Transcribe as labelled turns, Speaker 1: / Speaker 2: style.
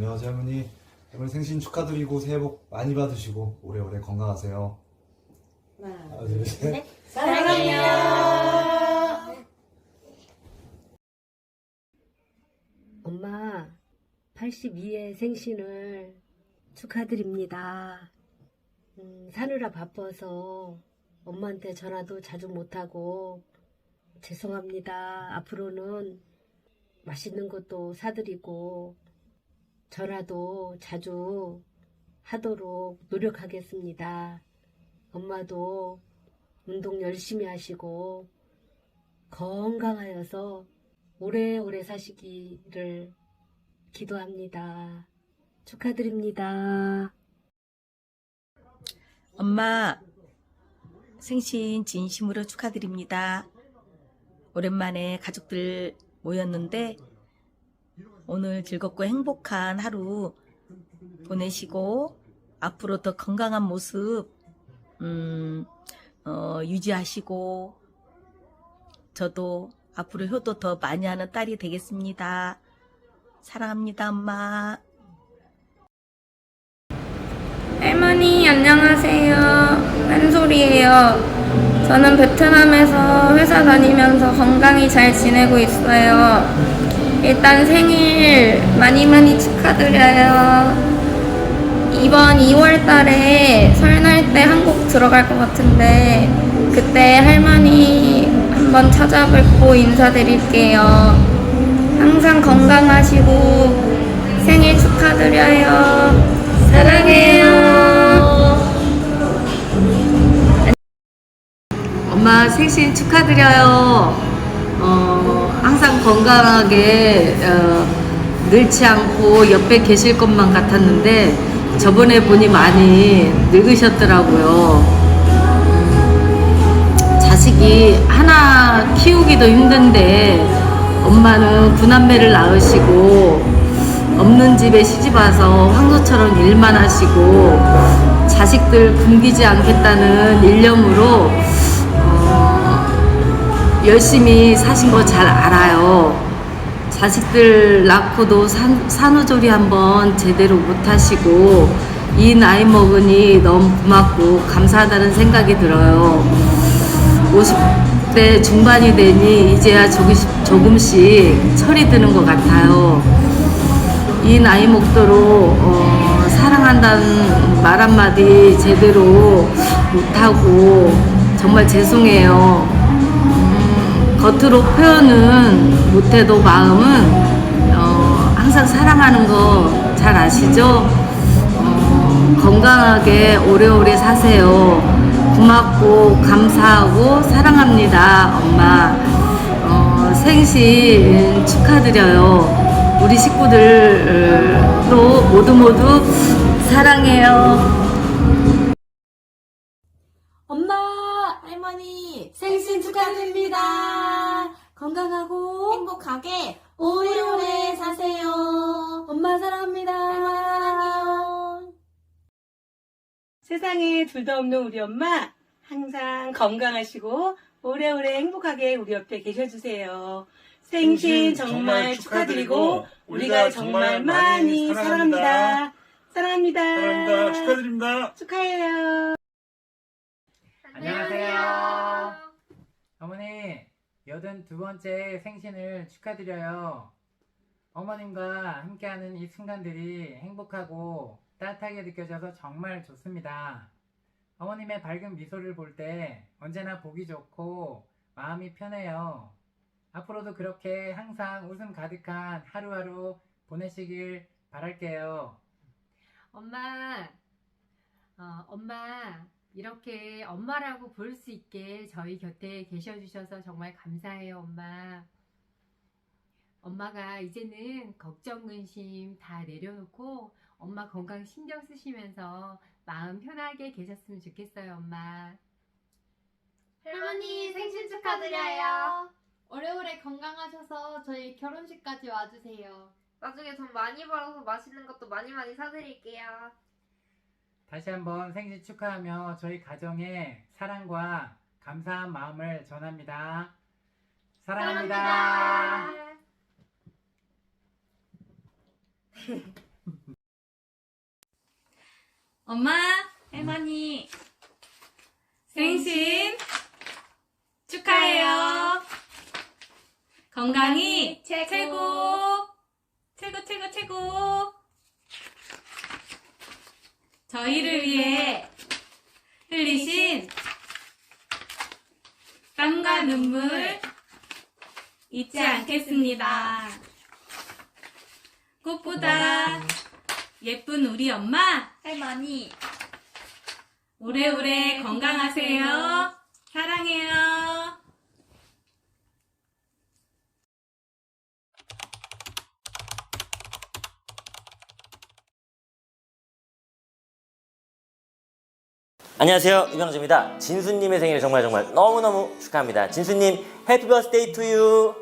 Speaker 1: 안녕하세요 할머니. 할머니 생신 축하드리고 새해 복 많이 받으시고 오래오래 건강하세요.
Speaker 2: 하나,
Speaker 1: 둘, 셋.
Speaker 2: 사랑해요.
Speaker 3: 엄마, 82회 생신을 축하드립니다. 음, 사느라 바빠서 엄마한테 전화도 자주 못하고 죄송합니다. 앞으로는 맛있는 것도 사드리고 전화도 자주 하도록 노력하겠습니다. 엄마도 운동 열심히 하시고 건강하여서 오래오래 사시기를 기도합니다. 축하드립니다.
Speaker 4: 엄마, 생신 진심으로 축하드립니다. 오랜만에 가족들 모였는데, 오늘 즐겁고 행복한 하루 보내시고, 앞으로 더 건강한 모습, 음, 어, 유지하시고, 저도 앞으로 효도 더 많이 하는 딸이 되겠습니다. 사랑합니다, 엄마.
Speaker 5: 할머니 안녕하세요. 한솔이에요. 저는 베트남에서 회사 다니면서 건강히 잘 지내고 있어요. 일단 생일 많이 많이 축하드려요. 이번 2월 달에 설날 때 한국 들어갈 것 같은데 그때 할머니 한번 찾아뵙고 인사드릴게요. 항상 건강하시고 생일 축하드려요. 사랑해요.
Speaker 6: 엄마 생신 축하드려요. 어, 항상 건강하게 어, 늙지 않고 옆에 계실 것만 같았는데 저번에 보니 많이 늙으셨더라고요. 음, 자식이 하나 키우기도 힘든데 엄마는 구남매를 낳으시고 없는 집에 시집 와서 황소처럼 일만 하시고 자식들 굶기지 않겠다는 일념으로 어, 열심히 사신 거 잘 알아요. 자식들 낳고도 산, 산후조리 한번 제대로 못 하시고 이 나이 먹으니 너무 고맙고 감사하다는 생각이 들어요. 50대 중반이 되니 이제야 조금씩, 조금씩 철이 드는 것 같아요. 이 나이 먹도록 어, 사랑한다는 말 한마디 제대로 못하고 정말 죄송해요. 음, 겉으로 표현은 못해도 마음은 어, 항상 사랑하는 거 잘 아시죠? 어, 건강하게 오래오래 사세요. 고맙고 감사하고 사랑합니다, 엄마. 어, 생신 축하드려요. 우리 식구들도 모두 모두 사랑해요.
Speaker 2: 할머니, 생신 축하드립니다. 건강하고 행복하게 오래오래 사세요. 엄마 사랑합니다. 사랑해요.
Speaker 7: 세상에 둘도 없는 우리 엄마 항상 건강하시고 오래오래 행복하게 우리 옆에 계셔주세요. 생신 정말 축하드리고 우리가 정말 많이 사랑합니다. 사랑합니다.
Speaker 8: 사랑합니다. 축하드립니다.
Speaker 7: 축하해요.
Speaker 9: 안녕하세요. 어머니, 여든 두 번째 생신을 축하드려요. 어머님과 함께하는 이 순간들이 행복하고 따뜻하게 느껴져서 정말 좋습니다. 어머님의 밝은 미소를 볼 때 언제나 보기 좋고 마음이 편해요. 앞으로도 그렇게 항상 웃음 가득한 하루하루 보내시길 바랄게요.
Speaker 10: 엄마, 어, 엄마, 이렇게 엄마라고 부를 수 있게 저희 곁에 계셔주셔서 정말 감사해요, 엄마. 엄마가 이제는 걱정, 근심 다 내려놓고 엄마 건강 신경 쓰시면서 마음 편하게 계셨으면 좋겠어요, 엄마.
Speaker 11: 할머니 생신 축하드려요. 오래오래 건강하셔서 저희 결혼식까지 와주세요. 나중에 돈 많이 벌어서 맛있는 것도 많이 많이 사드릴게요.
Speaker 9: 다시 한번 생신 축하하며 저희 가정에 사랑과 감사한 마음을 전합니다. 사랑합니다.
Speaker 11: 사랑합니다.
Speaker 12: 엄마, 할머니, 생신 축하해요. 건강이 최고. 저희를 위해 흘리신 땀과 눈물 잊지 않겠습니다. 꽃보다 예쁜 우리 엄마, 할머니, 오래오래 건강하세요. 사랑해요.
Speaker 13: 안녕하세요. 유병주입니다. 진수님의 생일 정말 정말 너무너무 축하합니다. 진수님 해피 버스데이 투유